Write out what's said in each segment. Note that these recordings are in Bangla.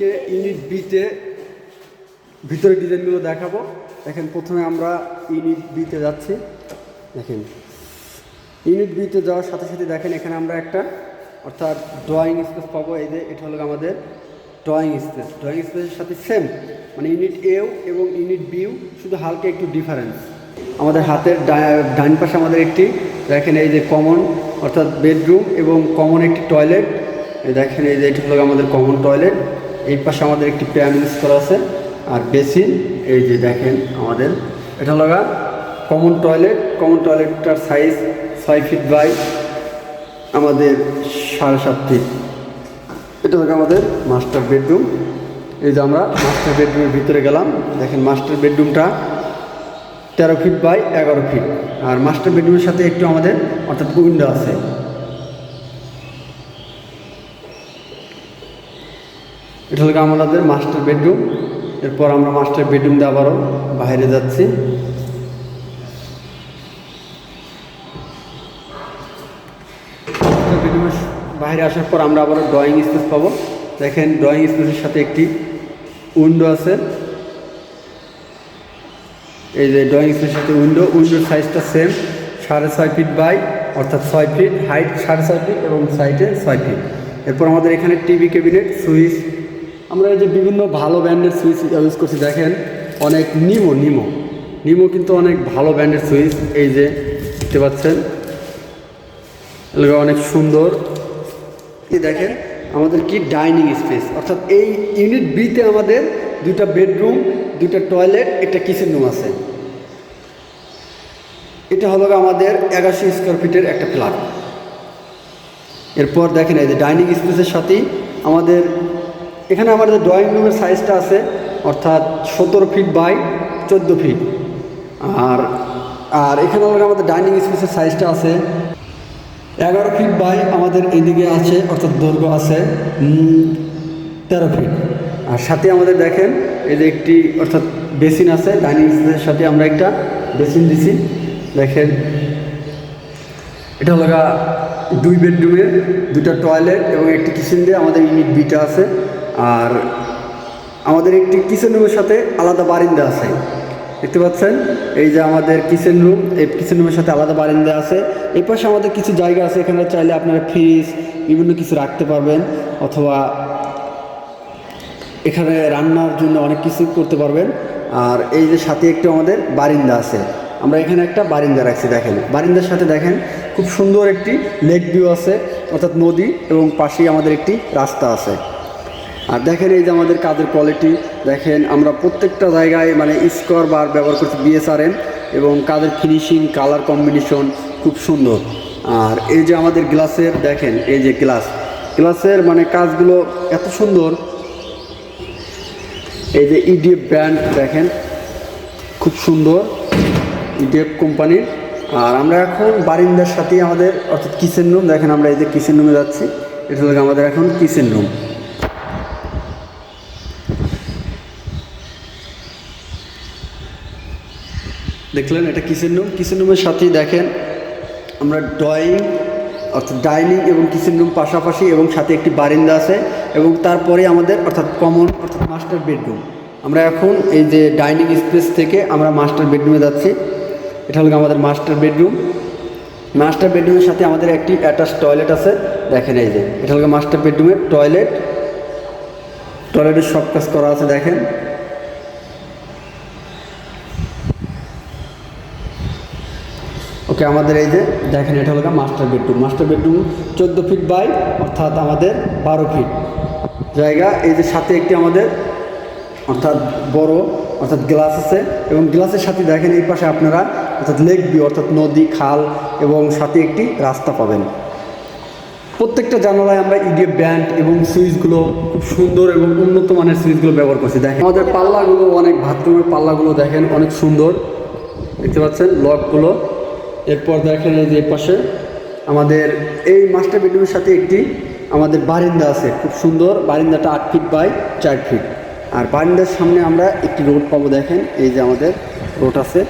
কে ইউনিট বিতে ভিতরে ডিজাইনগুলো দেখাবো। দেখেন, প্রথমে আমরা ইউনিট বিতে যাচ্ছি। দেখেন, ইউনিট বিতে যাওয়ার সাথে সাথে দেখেন, এখানে আমরা একটা, অর্থাৎ ড্রয়িং স্পেস পাবো। এই যে, এটা হলো আমাদের ড্রয়িং স্পেস ড্রয়িং স্পেসের সাথে সেম মানে ইউনিট এও এবং ইউনিট বিও শুধু হালকা একটু ডিফারেন্স আমাদের হাতের ডান পাশে আমাদের একটি, দেখেন এই যে কমন অর্থাৎ বেডরুম এবং কমন একটি টয়লেট দেখেন, এই যে, এটা হলো আমাদের কমন টয়লেট এই পাশে আমাদের একটি প্যান ইউজ করা আছে, আর বেসিন, এই যে দেখেন আমাদের। এটা হলো কমন টয়লেট কমন টয়লেটটার সাইজ ছয় ফিট বাই আমাদের সাড়ে সাত ফিট এটা হলো আমাদের মাস্টার বেডরুম এই যে আমরা মাস্টার বেডরুমের ভিতরে গেলাম। দেখেন মাস্টার বেডরুমটা তেরো ফিট বাই এগারো ফিট আর মাস্টার বেডরুমের সাথে একটু আমাদের, অর্থাৎ উইন্ডো আছে। এটা হলো আমাদের মাস্টার বেডরুম এরপর আমরা মাস্টার বেডরুম দিয়ে আবারও বাইরে যাচ্ছি। বেডরুমের বাইরে আসার পর আমরা আবারও ড্রয়িং স্পেস পাবো। দেখেন ড্রয়িং স্পেসের সাথে একটি উইন্ডো আছে। এই যে ড্রয়িং স্পেসের সাথে উইন্ডো উইন্ডোর সাইজটা সেম সাড়ে ছয় ফিট বাই অর্থাৎ ছয় ফিট হাইট সাড়ে ছয় ফিট এবং সাইডে ছয় ফিট এরপর আমাদের এখানে টিভি ক্যাবিনেট সুইচ আমরা এই যে বিভিন্ন ভালো ব্র্যান্ডের সুইচ ইউজ করছি, দেখেন, অনেক নিমো নিমো। নিমো কিন্তু অনেক ভালো ব্র্যান্ডের সুইচ, এই যে, দেখতে পাচ্ছেন? অনেক সুন্দর। এই দেখেন, আমাদের কি ডাইনিং স্পেস। অর্থাৎ এই ইউনিট বিতে আমাদের দুইটা বেডরুম, দুইটা টয়লেট, একটা কিচেন রুম আছে। এটা হলো আমাদের এগারোশো স্কোয়ার ফিটের একটা ফ্ল্যাট। এরপর দেখেন এই যে ডাইনিং স্পেসের সাথেই আমাদের এখানে আমাদের ড্রয়িং রুমের সাইজটা আছে, অর্থাৎ সতেরো ফিট বাই চোদ্দ ফিট আর আর এখানে আমাদের ডাইনিং স্পেসের সাইজটা আছে, এগারো ফিট বাই আমাদের এদিকে আছে, অর্থাৎ দৈর্ঘ্য আছে তেরো ফিট আর সাথে আমাদের দেখেন, এই যে একটি, অর্থাৎ বেসিন আছে ডাইনিং স্পেসের সাথে আমরা একটা বেসিন দিছি। দেখেন, এটা হলো দুই বেডরুমের দুটা টয়লেট এবং একটি কিচেন দিয়ে আমাদের ইউনিট বিটা আছে। আর আমাদের একটি কিচেন রুমের সাথে আলাদা বারিন্দা আছে। দেখতে পাচ্ছেন? এই যে আমাদের কিচেন রুম এই কিচেন রুমের সাথে আলাদা বারিন্দা আছে। এই পাশে আমাদের কিছু জায়গা আছে, এখানে চাইলে আপনারা ফ্রিজ বিভিন্ন কিছু রাখতে পারবেন, অথবা এখানে রান্নার জন্য অনেক কিছু করতে পারবেন। আর এই যে সাথে একটু আমাদের বারিন্দা আছে। আমরা এখানে একটা বারিন্দা রাখছি, দেখেন। বারিন্দার সাথে দেখেন, খুব সুন্দর একটি লেক ভিউ আছে, অর্থাৎ নদী এবং পাশেই আমাদের একটি রাস্তা আছে। আর দেখেন এই যে আমাদের কাজের কোয়ালিটি দেখেন আমরা প্রত্যেকটা জায়গায় মানে স্কোয়ার বার ব্যবহার করছি বিএসআরএম এবং কাজের ফিনিশিং কালার কম্বিনেশন খুব সুন্দর। আর এই যে আমাদের গ্লাসের, দেখেন এই যে গ্লাস, গ্লাসের মানে কাজগুলো এত সুন্দর। এই যে ইডিএফ ব্র্যান্ড দেখেন, খুব সুন্দর ইডিএফ কোম্পানির আর আমরা এখন বারিন্দার সাথেই আমাদের, অর্থাৎ কিচেন রুম দেখেন আমরা এই যে কিচেন রুমে যাচ্ছি। এটা হলো আমাদের এখন কিচেন রুম দেখলেন, এটা কিচেন রুম কিচেন রুমের সাথেই দেখেন, আমরা ড্রয়িং অর্থাৎ ডাইনিং এবং কিচেন রুম পাশাপাশি এবং সাথে একটি বারিন্দা আছে এবং তারপরে আমাদের, অর্থাৎ কমন অর্থাৎ মাস্টার বেডরুম আমরা এখন এই যে ডাইনিং স্পেস থেকে আমরা মাস্টার বেডরুমে যাচ্ছি। এটা হলো আমাদের মাস্টার বেডরুম মাস্টার বেডরুমের সাথে আমাদের একটি অ্যাটাচ টয়লেট আছে। দেখেন এই যে, এটা হলো মাস্টার বেডরুমের টয়লেট টয়লেটের সব কাজ করা আছে, দেখেন। ওকে, আমাদের এই যে দেখেন, এটা হলো মাস্টার বেডরুম মাস্টার বেডরুম চোদ্দ ফিট বাই অর্থাৎ আমাদের বারো ফিট জায়গা, এই যে সাথে একটি আমাদের, অর্থাৎ বড়, অর্থাৎ গ্লাস আছে। এবং গ্লাসের সাথে দেখেন, এই পাশে আপনারা, অর্থাৎ লেক ভিউ অর্থাৎ নদী, খাল এবং সাথে একটি রাস্তা পাবেন। প্রত্যেকটা জানালায় আমরা ইডিএফ ব্যান্ড এবং সুইচগুলো খুব সুন্দর এবং উন্নত মানের সুইচগুলো ব্যবহার করছি। দেখেন, আমাদের পাল্লাগুলো অনেক, বাথরুমের পাল্লাগুলো দেখেন, অনেক সুন্দর। দেখতে পাচ্ছেন, লকগুলো এরপর দেখেন এই যে পাশে আমাদের এই মাস্টার বেডরুমের সাথে একটি আমাদের বারিন্দা আছে, খুব সুন্দর। বারিন্দাটা আট ফিট বাই চার ফিট আর বারিন্দার সামনে আমরা একটি রোড পাবো দেখেন, এই যে আমাদের রোড আছে।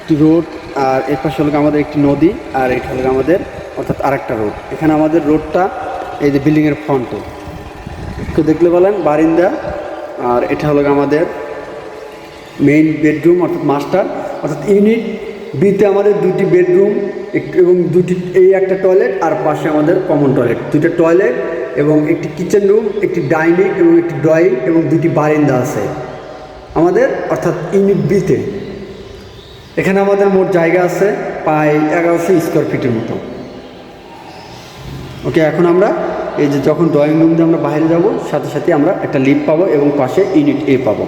একটি রোড আর এর পাশে হলো আমাদের একটি নদী, আর এটা হলো আমাদের, অর্থাৎ আরেকটা রোড এখানে আমাদের রোডটা এই যে বিল্ডিংয়ের ফ্রন্টে তো দেখলে বলেন, বারিন্দা, আর এটা হলো আমাদের মেইন বেডরুম অর্থাৎ মাস্টার অর্থাৎ ইউনিট বিতে আমাদের দুটি বেডরুম এবং দুটি, এই একটা টয়লেট আর পাশে আমাদের কমন টয়লেট। দুটো টয়লেট এবং একটি কিচেন রুম, একটি ডাইনিং এবং একটি ড্রয়িং এবং দুটি বারিন্দা আছে আমাদের, অর্থাৎ ইউনিট বিতে। এখানে আমাদের মোট জায়গা আছে প্রায় এগারোশো স্কোয়ার ফিটের মতো। ওকে, এখন আমরা এই যে যখন ড্রয়িং রুম দিয়ে আমরা বাইরে যাব, সাথে সাথে আমরা একটা লিফট পাবো এবং পাশে ইউনিট এ পাবো।